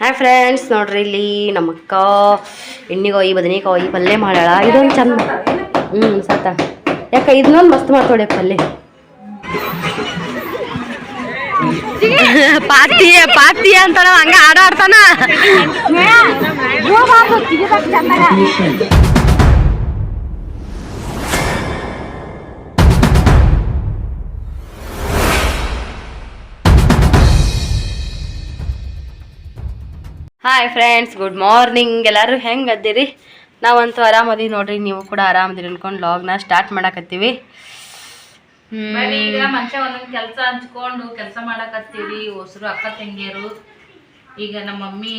Hi friends ನೋಡ್ರಿ ಇಲ್ಲಿ ನಮ್ಮಕ್ಕ ಎಣ್ಣೆಗಾಯಿ ಬದನೆಕಾಯಿ ಪಲ್ಯ ಮಾಡ್ಯಾಳ. ಇದೊಂದು ಚಂದ. ಹ್ಞೂ ಸತ. ಯಾಕ ಇದನ್ನೊಂದು ಮಸ್ತ್ ಮಾಡ್ತೋಡೆ ಪಲ್ಯ. ಪಾತಿ ಪಾತಿ ಅಂತಾನ ಹಂಗ ಆಡ ಹಾಯ್ ಫ್ರೆಂಡ್ಸ್ ಗುಡ್ ಮಾರ್ನಿಂಗ್ ಎಲ್ಲರೂ ಹೆಂಗೆ ಅದಿರಿ ನಾವಂತೂ ಆರಾಮದೀವಿ ನೋಡ್ರಿ. ನೀವು ಕೂಡ ಆರಾಮದಿರಿ ಅನ್ಕೊಂಡು ಲಾಗ್ನ ಸ್ಟಾರ್ಟ್ ಮಾಡಕತ್ತೀವಿ. ಈಗ ಮನುಷ್ಯ ಒಂದೊಂದ್ ಕೆಲಸ ಹಂಚ್ಕೊಂಡು ಕೆಲಸ ಮಾಡಕತ್ತೀವಿ ಹೊಸರು ಅಕ್ಕ ತಂಗಿಯರು, ಈಗ ನಮ್ಮ ಮಮ್ಮಿ,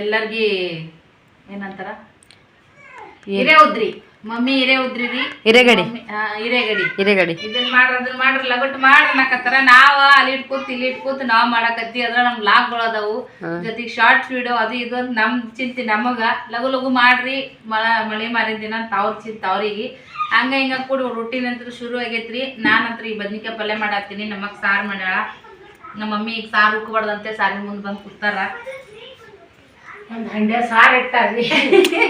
ಎಲ್ಲರಿಗೆ ಏನಂತಾರ? ಹಿರೇ ಮಮ್ಮಿ ಹಿರೇ ಉದ್ರಿ ರೀ ಹಿರೇಗಡಿ ಹಿರೇಗಡಿ. ಹಿರೇಗಡಿ. ಇದನ್ನ ಮಾಡ್ರ ಅದನ್ನ ಮಾಡ್ರಿ ಲಗಟ್ ಮಾಡ್ರಿ ಅನ್ನಕತ್ತಾರ ನಾವ ಅಲ್ಲಿ ಇಟ್ಕೋತ ಕೂತ್ ಇಲ್ಲಿ ಇಟ್ಕೋತ ನಾವ್ ಮಾಡಕತ್ತಿ. ಅದ್ರ ನಮ್ ಲಾಗ್ಗಳು ಅದಾವು. ಜೊತೆಗೆ ಶಾರ್ಟ್ ವಿಡಿಯೋ ಅದು ಇದು ಅಂತ ನಮ್ ಚಿಂತೆ. ನಮಗ ಲಗು ಲಗು ಮಾಡ್ರಿ. ಮಳ ಮಳೆ ಮಾರಿದ ದಿನ ಅಂತ ಅವ್ರ ಚಿಂತೆ ಅವ್ರಿಗೆ. ಹಂಗ ಹಿಂಗ ಕೂಡ ರೊಟ್ಟಿನ ಅಂತ ಶುರು ಆಗೈತ್ರಿ. ನಾನಂತ್ರ ಈ ಬದ್ನಿಕಾಯಿ ಪಲ್ಯ ಮಾಡತ್ತೀನಿ. ನಮಗ್ ಸಾರ್ ಮಾಡ್ಯಾಳ. ನಮ್ಮ ಮಮ್ಮಿ ಈಗ ಸಾರು ಉಕ್ಕಬಾರ್ದಂತೆ ಸಾರಿನ ಮುಂದೆ ಬಂದು ಕೂತಾರ ಒಂದ್ ಹಂಡೆ ಸಾರ್ ಇಟ್ಟಾರ್ರಿ.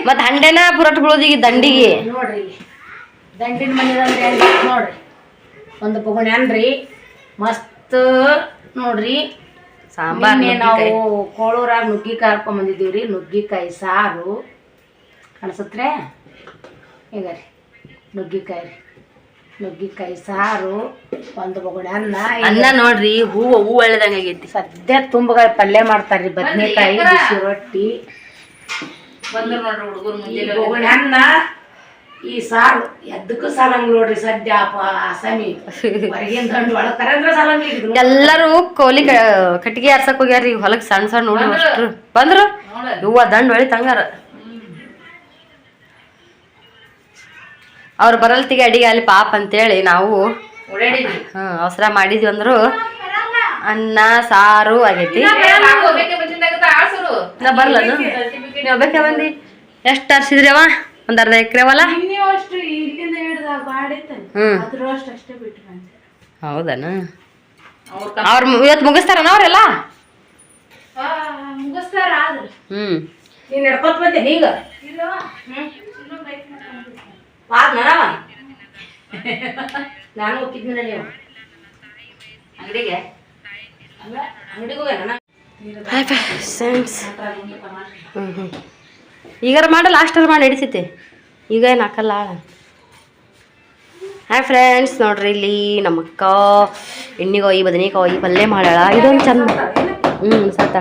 ಮತ್ ಹಂಡೆನ ಪುರಟ್ ಬೀಳೋದು ಈಗ ದಂಡಿಗೆ. ನೋಡ್ರಿ ದಂಡಿನ ಮನೆದಂದ್ರೆ ನೋಡ್ರಿ. ಒಂದು ಪುಗುಣಿ ಅನ್ರಿ ಮಸ್ತ್ ನೋಡ್ರಿ. ಸಾಂಬಾರ್ ನಿನ್ನೆ ನಾವು ಕೋಳೂರಾಗ ನುಗ್ಗಿಕಾಯಿ ಹಾರ್ಕೊಂಡ್ ಬಂದಿದ್ದೀವ್ರಿ ನುಗ್ಗಿಕಾಯಿ ಸಾರು. ಕಾಣಿಸತ್ರೆ ಈಗ ರೀ ನುಗ್ಗಿಕಾಯಿ ರೀ. ನುಗ್ಗಿಕಾಯಿ ಸಾರು ಒಂದು ಬಗುಣ ಅನ್ನ ಅನ್ನ ನೋಡ್ರಿ ಹೂವು ಹೂ ಒಳ್ಳೆದಂಗ ಆಗೈತಿ. ಸದ್ಯ ತುಂಬಗಳ ಪಲ್ಯ ಮಾಡ್ತಾರ್ರಿ ಬದ್ನೆಕಾಯಿ ಬಿಸಿ ರೊಟ್ಟಿ. ಬಂದ್ರು ನೋಡ್ರಿ ಹುಡುಗರು ಬೊಗಣಿ ಅನ್ನ ಈ ಸಾರು ಎದ್ದಕ್ಕೂ ಸಾಲಂಗ್ ನೋಡ್ರಿ ಸದ್ಯ ಪ ಅಸಮಿ. ಹೊರಗಿನ ದಂಡು ಒಳಗ್ ಅಂದ್ರೆ ಸಾಲಂಗ್ ಎಲ್ಲರೂ ಕೋಲಿ ಕಟ್ಟಿಗೆ ಆರ್ಸಕ್ ಹೋಗ್ಯಾರ ಈಗ ಹೊಲಕ್ ಸಣ್ಣ ಸಣ್ಣ ನೋಡಿ ಅಷ್ಟ್ರು. ಬಂದ್ರು. ಹೂವ ದಂಡ್ ಹೊಳಿ ತಂಗಾರ ಅವ್ರು ಬರಲ್ತಿಗೆ ಅಡಿಗೆ ಅಲ್ಲಿ ಪಾಪ ಅಂತೇಳಿ ನಾವು ಹ್ಞೂ ಹ್ಮ್ ಅವಸರ ಮಾಡಿದ್ವಿ ಅಂದ್ರು ಅನ್ನ ಸಾರು ಆಗೈತಿ. ನಾ ಬರಲ್ಲ ನೀವು ಬೇಕ ಬಂದಿ. ಎಷ್ಟು ಒಂದ್ ಅರ್ಧ ಎಕರೆವಲ್ಲ ಹೌದನ? ಅವ್ರ ಇವತ್ತು ಮುಗಿಸ್ತಾರನ ಅವ್ರೆಲ್ಲ? ಮುಗಿಸ್ತಾರ ಆದ್ರ ಹ್ಮ್ ನೀನ್ ನಡ್ಕೊತ ಬಂದೆ ಈಗ ಪಾದ್ ನನವ ನಾನು. ಹೋಗಿದ್ನ ನೀವು ಅಂಗಡಿಗೆ? ಹ್ಞೂ ಹ್ಞೂ ಈಗಾರ ಮಾಡ ಲಾಸ್ಟಲ್ಲಿ ಮಾಡಿ ಹಿಡಿತೈತಿ ಈಗ ಏನು ಹಾಕಲ್ಲ ಹಾಯ್ ಫ್ರೆಂಡ್ಸ್ ನೋಡ್ರಿ ಇಲ್ಲಿ ನಮ್ಮ ಅಕ್ಕ ಎಣ್ಣಿಕಾಯಿ ಬದನೆಕಾಯಿ ಪಲ್ಯ ಮಾಡ್ಯಾಳ. ಇದೊಂದು ಚಂದ ಹ್ಞೂ ಸತ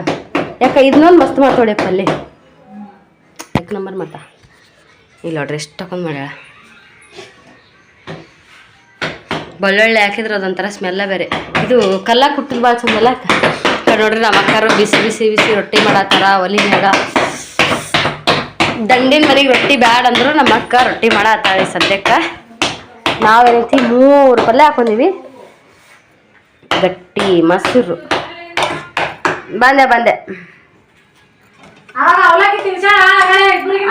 ಯಾಕ ಇದನ್ನೊಂದು ಮಸ್ತ್ ಮಾಡ್ತೋಡೆ ಪಲ್ಯ. ಯಾಕೆ ನಂಬರ್ ಮತ್ತ ಇಲ್ಲ ನೋಡ್ರಿ ಎಷ್ಟು ಹಾಕೊಂಡು ಮಾಡ್ಯಾಳ. ಬೆಳ್ಳುಳ್ಳಿ ಹಾಕಿದ್ರೆ ಅದೊಂಥರ ಸ್ಮೆಲ್ಲ ಬೇರೆ. ಇದು ಕಲ್ಲ ಕುಟ್ಟಿದ್ ಭಾಳ ಚಂದಲ್ಲ ನೋಡ್ರಿ ನಮ್ಮ ಅಕ್ಕಾರು ಬಿಸಿ ಬಿಸಿ ಬಿಸಿ ರೊಟ್ಟಿ ಮಾಡತ್ತಾರ ಒಲಿ ಮ್ಯಾಗ ದಂಡಿನ ಮನೆಗೆ ರೊಟ್ಟಿ ಬ್ಯಾಡ ಅಂದ್ರು ನಮ್ಮ ಅಕ್ಕ ರೊಟ್ಟಿ ಮಾಡತ್ತಾಳೆ ಸದ್ಯಕ್ಕೆ. ನಾವೇನೈತಿ ಮೂರು ಪಲ್ಯ ಹಾಕೊಂಡಿವಿ. ಗಟ್ಟಿ ಮೊಸರು. ಬಂದೆ ಬಂದೆ.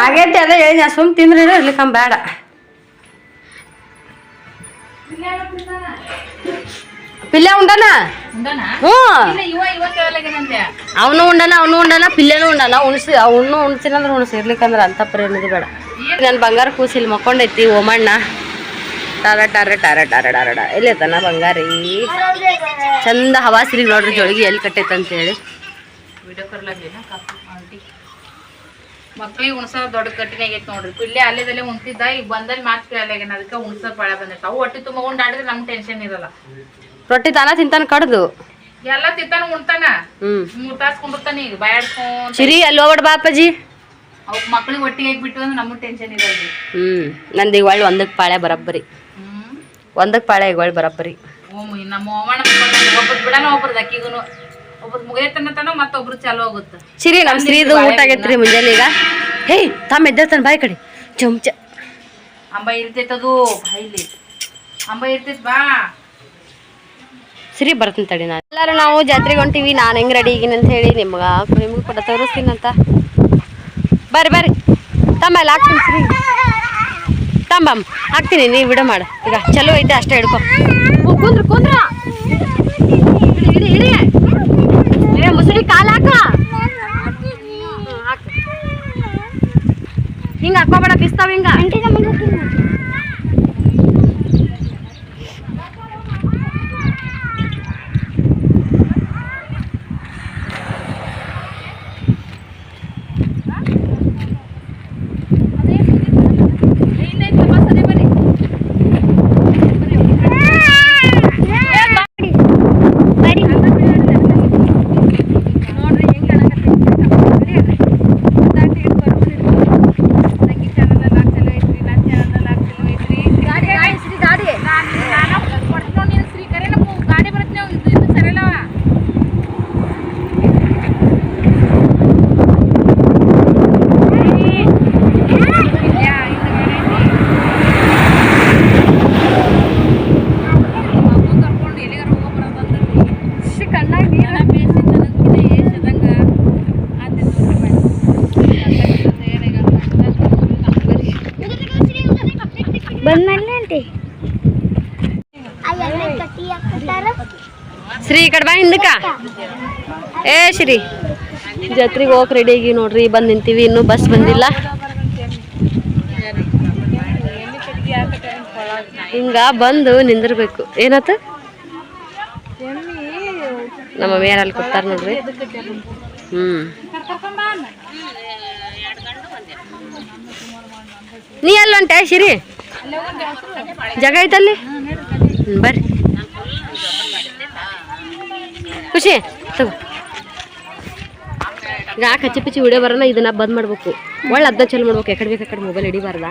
ಆಗೈತಿ ಅದೇ ಹೇಳಿ ಸುಮ್ ತಿಂದ್ರೆ ಇರ್ಲಿಕ್ಕ ಬೇಡ ಪಿಲ್ಯ ಉಂಡನ? ಹ್ಞೂ. ಇಲ್ಲ ಅವನು ಉಂಡನ ಅವನು ಉಂಡನ ಪಿಲ್ಲೆನೂ ಉಂಡನ. ಉಣ್ಸಿ ಅವನು ಉಣ್ಸಿನಂದ್ರೆ ಉಣ್ಸಿ ಇರ್ಲಿಕ್ಕಂದ್ರೆ ಅಂತ ಪ್ರೇರಣೆ ಬೇಡ. ನನ್ನ ಬಂಗಾರ ಕೂಸಿಲ್ ಮಕ್ಕೊಂಡೈತಿ ಓಮಣ್ಣ. ಟಾರ ಟಾರ ಟಾರ ಟಾರ ಟಾರ ಎಲ್ಲೈತನ ಬಂಗಾರಿ ಚಂದ ಹವಾಸಿರಿ ನೋಡ್ರಿ ಜೋಳಿಗೆ ಎಲ್ಲಿ ಕಟ್ಟೈತೆ ಅಂತ ಹೇಳಿ ವಿಡಿಯೋ ಕರ್ಲಾಗೇನ ಕಾಪಿ. ಮಾಡಿ ಮಕ್ಳಿಗೆ ಉಣ್ಸ ದೊಡ್ಡ ಕಟ್ಟಿನ ಆಗೈತೆ ನೋಡ್ರಿ. ಇಲ್ಲೇ ಅಲ್ಲೇದಲ್ಲೇ ಉಣ್ತಿದ್ದ ಈಗ ಬಂದಲ್ಲಿ ಮಾತು ಕೇಳಲಾಗೇನ ಅದಕ್ಕೆ ಉಣಸ ಭಾಳ ಬಂದೈತೆ ಅವು ಹೊಟ್ಟೆ ತುಂಬ ಉಂಡ್ ಆಡಿದ್ರೆ ನಮ್ಗೆ ಟೆನ್ಷನ್ ಇರಲ್ಲ. ರೊಟ್ಟಿ ತಾನ ತಿಂತಾನ ಕಡ್ದು? ಎಲ್ಲ ತಿಂತಾನ ಉಣ್ತಾನ. ಮೂರ್ ತಾಸ್ ಕುಂಡಿರ್ತಾನ ಈಗ ಬಾಯಾಡ್ಕೊಂಡ್ ಚಿರಿ ಅಲ್ಲಿ ಹೋಗ್ಬಿಡ್ ಬಾಪಾಜಿ. ಅವ್ಕ ಮಕ್ಳಿಗೆ ಒಟ್ಟಿಗೆ ಹಾಕ್ಬಿಟ್ಟು ಅಂದ್ರೆ ನಮ್ಗೆ ಟೆನ್ಷನ್ ಇರಲ್ಲ ಹ್ಮ್. ನಂದು ಈಗ ಒಳ್ಳೆ ಒಂದಕ್ಕೆ ಪಾಳೆ ಬರಬ್ಬರಿ. ಹ್ಮ್. ಒಂದಕ್ಕೆ ಪಾಳೆ ಈಗ ಒಳ್ಳೆ ಬರಬ್ಬರಿ. ನಮ್ಮ ಒಬ್ಬರು ಬಿಡನ ಒಬ್ರದ್ದು ಅಕ್ಕಿಗೂ ಒಬ್ರು ಮುಗಿಯತನ ತನ ಮತ್ತೊಬ್ರು ಚಾಲು ಆಗುತ್ತೆ. ಸಿರಿ ನಮ್ಮ ಸ್ತ್ರೀದು ಊಟ ಆಗೈತ್ರಿ ಮುಂಜಾನೆ ಈಗ. ಹೇ ತಮ್ಮ ಎದ್ದೇಳ್ತಾನೆ ಬಾಯ್ ಕಡೆ. ಚಮಚ ಅಂಬ ಇರ್ತೈತದು ಬಾಯಿಲಿ ಅಂಬ ಇರ್ತೈತ್ ಬಾ. ಸರಿ ಬರ್ತೀನಿ ತಡಿ ನಾನು. ಎಲ್ಲರೂ ನಾವು ಜಾತ್ರೆಗೆ ಹೊಂಟಿವಿ ನಾನು ಹೆಂಗೆ ರೆಡಿ ಈಗಿನ ಅಂತ ಹೇಳಿ ನಿಮ್ಗೆ ನಿಮ್ಗೆ ಕೂಡ ತೋರಿಸ್ತೀನಂತ ಬರ್ರಿ ಬರ್ರಿ. ತಮ್ಮ ಎಲ್ಲ ಹಾಕ್ತೀನಿ ಸರಿ. ತಂಬಮ್ಮ ಹಾಕ್ತೀನಿ ನೀವು ಬಿಡ ಮಾಡು. ಈಗ ಚಲೋ ಐತೆ ಅಷ್ಟೇ ಹಿಡ್ಕೊ. ಕುಂದ್ರ ಕುಂದ್ರ ಹಾಲಾಕ ಹಿಂಗ ಹಾಕೋಬೇಡ ಬಿಸ್ತಾವ ಹಿಂಗ. ಶ್ರೀ ಜಾತ್ರೆಗೆ ಹೋಗಕ್ ರೆಡಿ ಆಗಿ ನೋಡ್ರಿ, ಬಂದ್ ನಿಂತೀವಿ, ಇನ್ನೂ ಬಸ್ ಬಂದಿಲ್ಲ. ಹಿಂಗ ಬಂದು ನಿಂದಿರ್ಬೇಕು. ಏನತ್ತ ನಮ್ಮ ಮೇಯರ್ ಅಲ್ಲಿ ಕೊಡ್ತಾರ ನೋಡ್ರಿ. ಹ್ಮ್. ನೀ ಎಲ್ಲ ಹೊಂಟೆ ಶಿರಿ ಜಾಗ ಐತಲ್ಲಿ? ಬರ್ರಿ. ಖುಷಿ, ತಗೋ. ಈಗ ಕಚ್ಚಿ ಪಿಚ್ಚಿ ವಿಡಿಯೋ ಬರೋಣ ಇದನ್ನ ಬಂದ್ ಮಾಡ್ಬೇಕು ಒಳ್ಳೆ ಅದನ್ನ ಚಲೋ ಮಾಡ್ಬೇಕು ಎಕಡೆ ಬೇಕು ಕಡೆ ಮೊಬೈಲ್ ಹಿಡಿಬಾರ್ದ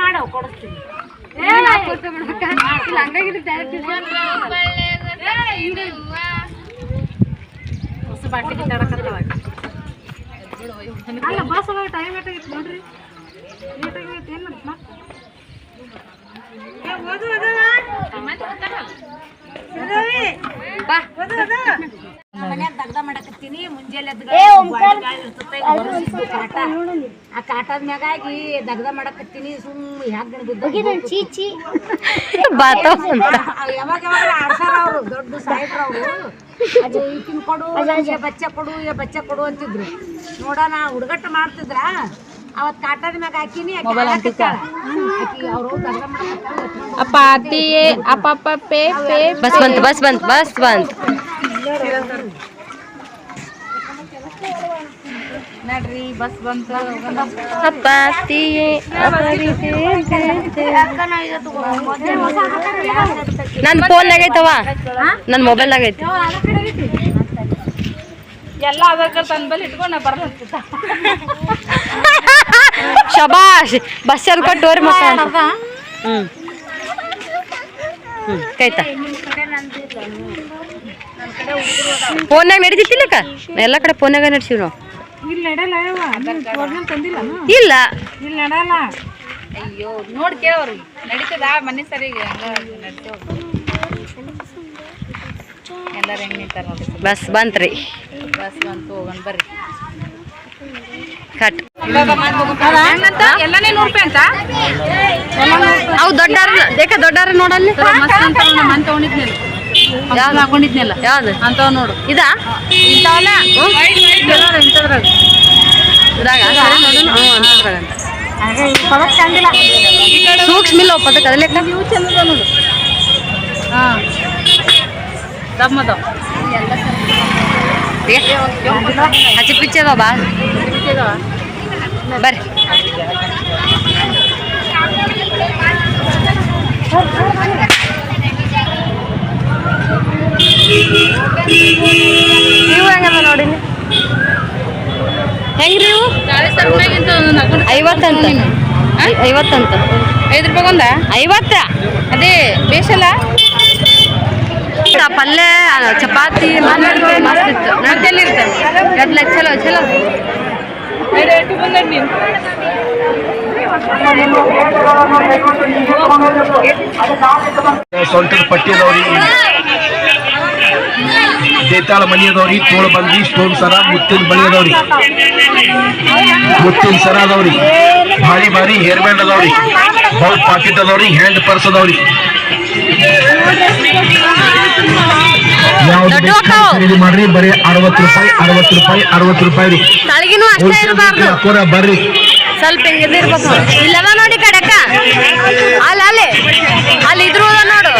ಮಾಡೋ ಕೊಡಿಸ್ತೀನಿ. ಅಲ್ಲ ಬಸ್ ಟೈಮ್ ಎಷ್ಟಾಗಿತ್ತು ನೋಡ್ರಿ. ಮನ್ಯಾಗ ದಗ್ದ ಮಾಡಕತ್ತೀನಿ ಮುಂಜಾನೆ ಎದ್ದು ಗಾಳಿ ಇರ್ತೈತೆ, ಈಗ ಮಾಡಕತ್ತೀನಿ ಕಾಟ. ಆ ಕಾಟದ ಮ್ಯಾಗಾಗಿ ದಗ್ದ ಮಾಡಕತ್ತೀನಿ ಸುಮ್ ಯಾಕೆ ಚೀಚಿ ಯಾವಾಗ ಯಾವಾಗ ಆಡ್ಸಾರ ಅವರು ದೊಡ್ಡ ಸಾಹೇಬ್ರ ಅವರು. ಅದು ಈಕಿನ ಕೊಡು ಬಚ್ಚ ಕೊಡು ಬಚ್ಚ ಕೊಡು ಅಂತಿದ್ರು. ನೋಡೋಣ ಹುಡುಗಟ್ಟ ಮಾಡ್ತಿದ್ರ? ಕಾಟದ ಮ್ಯಾಗ ಹಾಕಿನಿ ಮಾಡಕತ್ತಾಳ. ಬಸ್ ಬಂತು ಬಸ್ ಬಂತು ಬಸ್ ಬಂತು. ನಡ್ರಿ ಬಸ್ ಬಂತು. ಅಪ್ಪಾತಿಯೇ ನನ್ನ ಫೋನ್ದಾಗ ಐತವ ನನ್ನ ಮೊಬೈಲ್ದಾಗ ಐತಿ. ಎಲ್ಲ ಅದಕ್ಕೆ ತನ್ನ ಬಲ್ಲಿ ಇಟ್ಕೊಂಡು ನಾ ಬರ್ಲಂತ ಶಬಾಷ್ ಬಸ್ ಅದು ಕೊಟ್ಟೋರಿ ಮಕ್ಕ ಹ್ಮ್. ಹ್ಞೂ ಕೈತ? ಫೋನ್ಯಾಗ ನಡೀತಿತ್ತಿಲ್ಲಕ್ಕ? ಎಲ್ಲ ಕಡೆ ಫೋನಾಗ ನಡ್ಸಿವ್ ನಾವು ಇಲ್ಲಿ. ಅಯ್ಯೋ ನೋಡಿ ಕೇಳವ್ರಿ ನಡೀತದ? ಮನೆ ಸರಿಗೆ ಎಲ್ಲಾರು ಹೆಂಗ್ ನಿಂತಾರ ನೋಡಿ ಬಸ್ ಬಂತ್ರಿ. ಬಸ್ ಬಂತು ಹೋಗೋಣ ಬರ್ರಿ. ಕಟ್. ಎಲ್ಲಾನೇ ನೂರು ರೂಪಾಯಿ ಅಂತ? ಅವು ದೊಡ್ಡಾರ ದೇಕ ದೊಡ್ಡಾರ ನೋಡಲ್ಲಿ? ತಗೊಂಡಿದ್ನಿಲ್ಲ. ಯಾವ್ದು? ಹಾಕೊಂಡಿದ್ನಿಲ್ಲ ಯಾವ್ದು? ಅಂತವ್ ನೋಡು. ಇದಾ? ಇಂಥವಲ್ಲ ಇಂಥದ್ರಾಗ ಇದ್ರಾಗ ಹ್ಞೂ ಅಂತದ್ರಾಗ ಸೂಕ್ಷ್ಮ ಇಲ್ಲ ಪದಕ ಅದಲ್ಲೇ ಇವು ಚಂದದ ನೋಡು. ಹಾಂ. ಹಚ್ಚಿ ಪಿಚ್ಚದ ಬಾ. ಬರ್ರಿ. ಇವು ಹೆಂಗದ ನೋಡಿ? ಹೆಂಗ್ರಿ ಇವು? ಐವತ್ತಂತ. ಐವತ್ತಂತ. ಐದು ರೂಪಾಯಿ ಒಂದ? ಐವತ್ತ. ಅದೇ ಬೇಷಲ್ಲ? ಪಲ್ಯ ಚಪಾತಿ ಮಸ್ತ್ ಇತ್ತು. ಮತ್ತೆಲ್ಲಿರುತ್ತೆ ಚಲೋ ಚಲೋ. ಚಲೋ ಸೊಂಟದ ಪಟ್ಟಿ ಅದಾವ್ರಿ ಬೇತಾಳ ಮನಿ ಅದಾವ್ರಿ ತೋಳ ಬಂದಿ ಸ್ಟೋನ್ ಸರ ಮುತ್ತಿನ ಬಳಿ ಅದಾವ್ರಿ ಮುತ್ತಿನ ಸರ ಅದಾವ್ರಿ ಭಾರಿ ಭಾರಿ ಹೇರ್ ಬ್ಯಾಂಡ್ ಅದಾವ್ರಿ ಬೌಲ್ ಪಾಕೆಟ್ ಅದಾವ್ರಿ ಹ್ಯಾಂಡ್ ಪರ್ಸ್ ಅದಾವ್ರಿ ಖರೀದಿ ಮಾಡ್ರಿ ಬರೀ ಅರವತ್ತು ರೂಪಾಯಿ ಅರವತ್ತು ರೂಪಾಯಿ ಅರವತ್ತು ರೂಪಾಯಿ ರೀ. ಅಷ್ಟೇ ಬರ್ರಿ. ಸ್ವಲ್ಪ ಹಿಂಗಿದ ನೋಡಿ. ಕಡಕ ಅಲ್ಲ ಅಲ್ಲಿ. ಅಲ್ಲಿ ಇದ್ರು ನೋಡು.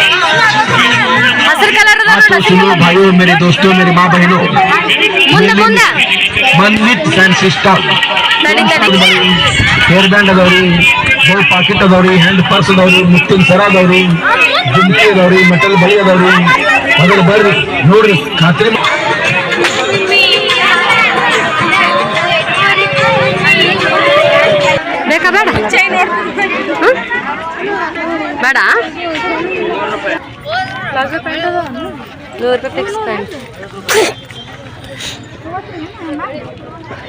ಹಸಿರು ಕಲರ್ सुनो भाइयों मेरे दोस्तों मेरे माँ बहनों मन with and system hair band Adauri गोल पाकेट अदौरी ಹ್ಯಾಂಡ್ पर्स अदौरी मुफ्तिन सर अदौरी झुमके अदौरी मेटल बड़ी ಅದಾವ್ರಿ. ಅದ್ರ ಬರ್ರಿ ನೋಡ್ರಿ ಖಾತ್ರಿ ಬೇಕಾ ಬೇಡ? ಬೇಡ? ನೂರು ರೂಪಾಯಿ ಫಿಕ್ಸ್ ಪ್ಯಾಂಟ್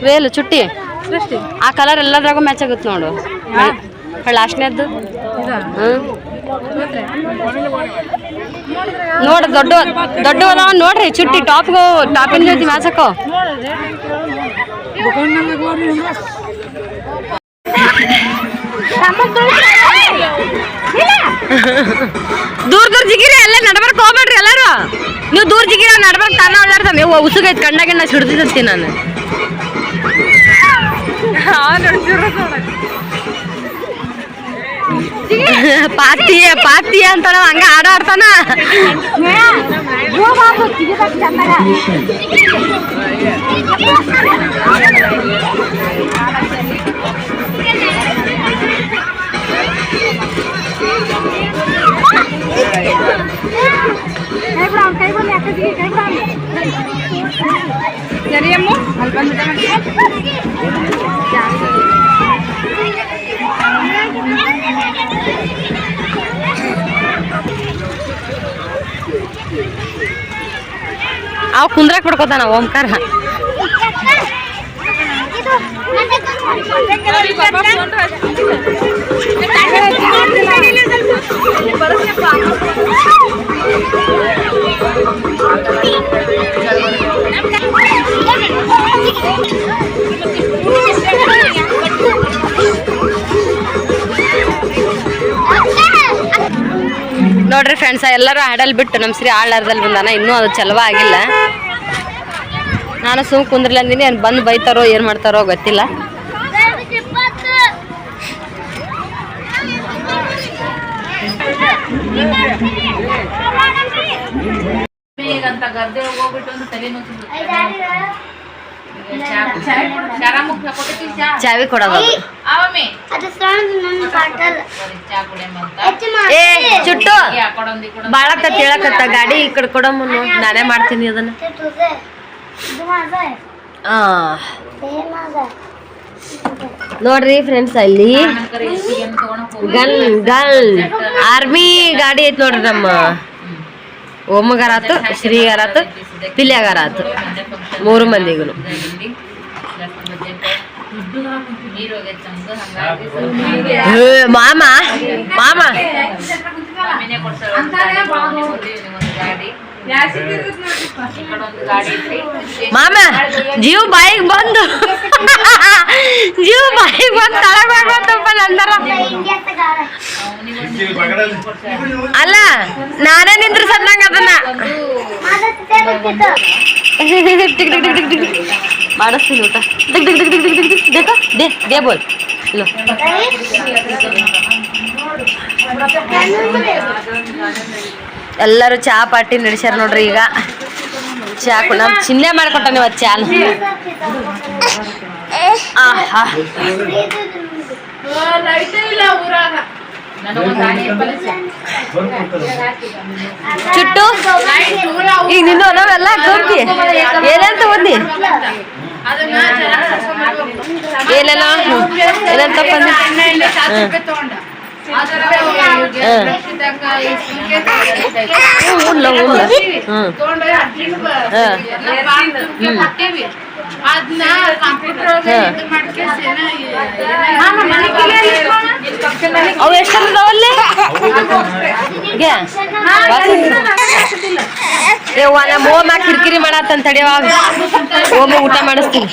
ವೇಲು ಚುಟ್ಟಿ. ಆ ಕಲರ್ ಎಲ್ಲದ್ರಾಗೂ ಮ್ಯಾಚ್ ಆಗುತ್ತೆ ನೋಡು. ಲಾಸ್ಟ್ನೇದ್ದು. ಹ್ಞೂ ನೋಡು ದೊಡ್ಡ ದೊಡ್ಡ ನೋಡ್ರಿ, ಚುಟ್ಟಿ ಟಾಪ್ಗು ಟಾಪಿನ ಜೊತೆ ಮಾಸಕ ದೂರ ದೂರ ಜಿಗಿರಿ ಎಲ್ಲ ನಡ್ಬರ್ಕ್ ಹೋಗ್ಬೇಡ್ರಿ ಎಲ್ಲಾರು. ನೀವು ದೂರ ಜಿಗಿರಿ ನಡ್ಬರ್ಕ್ ತಾನ ಒಳ್ಳಾಡ್ತಾನೆ ನೀವು ಉಸುಗೈತ್ ಕಂಡಾಗ ನಾ ಸಿಡ್ದಿದ್ದಂತೀನಿ ನಾನು ಪಾತಿ ಪಾತಿ ಅಂತಾನ ಹಂಗ ಆಡ ಆಡ್ತಾನ ಸರಿ ಅಮ್ಮ ಅಲ್ಲಿ ಬಂದ್ಬಿಟ್ಟೆ ಅವ್ ಕುಂದ್ರಾಕ್ ಬಿಡ್ಕೋತಾನ ಓಂಕಾರ ನೋಡ್ರಿ ಫ್ರೆಂಡ್ಸ್ ಎಲ್ಲರೂ ಆಡಲ್ ಬಿಟ್ಟು ನಮ್ಮ ಶ್ರೀ ಆಳಾರ್ದಲ್ಲಿ ಬಂದಾನ, ಇನ್ನೂ ಅದು ಚಲವ ಆಗಿಲ್ಲ. ನಾನು ಸುಮ್ ಕುಂದ್ರಲ್ಲ ಅಂದಿನಿ, ಏನು ಬಂದು ಬೈತಾರೋ, ಏನು ಮಾಡ್ತಾರೋ ಗೊತ್ತಿಲ್ಲ. ಗದ್ದೆ ಹೋಗ್ಬಿಟ್ಟು ಚಾವಿ ಕೊಡೋದು ಏ ಚುಟ್ಟು. ಬಾಳತ್ತ ತಿಳಕತ್ತ ಗಾಡಿ ಈ ಕಡೆ ಕೊಡೋ ನಾನೇ ಮಾಡ್ತೀನಿ ಅದನ್ನ. ನೋಡ್ರಿ ಫ್ರೆಂಡ್ಸ್ ಅಲ್ಲಿ ಗಲ್ ಗಲ್ ಆರ್ಮಿ ಗಾಡಿ ಐತಿ ನೋಡ್ರಿ ನಮ್ಮ. ಓಮಗಾರ ಆತು ಶ್ರೀಗಾರ ಆತು ಪಿಲ್ಯಾಗಾರ ಆತು ಮೂರು ಮಂದಿಗೂ ನೀರು ಹೋಗೈತೆ ನಮ್ದು ಹಂಗಾಗಿ ಏ, ಮಾಮ ಮಾಮ ಮಾಮ ಜೀವ್ ಬಾಯಿಗೆ ಬಂದು ಜೀವ್ ಬಾಯಿಗೆ ಬಂದು ತಳಬೇಕಪ್ಪ ನಂದರ ಅಲ್ಲ ನಾನೇ ನಿಂದ್ರ ಸದ್ದಂಗ ಅದನ್ನ ಮಾಡಿಸ್ತೀನಿ ಊಟ ದಿಗ್ ದಿಗ್ ದಿಗ್ ದಿಗ್ ದಿಗ್ ದಿಗ್ ದೇ ಎಲ್ಲರೂ ಚಹಾ ಪಾರ್ಟಿ ನಡೆಸ್ಯಾರ ನೋಡ್ರಿ ಈಗ ಚಹಾ ನಮ್ಮ ಚಿನ್ನೆ ಮಾಡ್ಕೊಟ್ಟ ನೀವು ಚಹಾ ಚುಟ್ಟು ಈಗ ನಿನ್ನ ನಾವೆಲ್ಲ ತೋರ್ತಿ ಏನೇನು ತಗೊಂಡಿ ಏನೇನೋ ಏನೇನು ತಗೊಂಡ ಉಳ್ಳ ಉಳ್ಳ ಅವು ಕಿರಿಕಿರಿ ಮಾಡತ್ತಂತ ತಡಿಯವಾಗ ಓಮ ಊಟ ಮಾಡಿಸ್ತೀನಿ.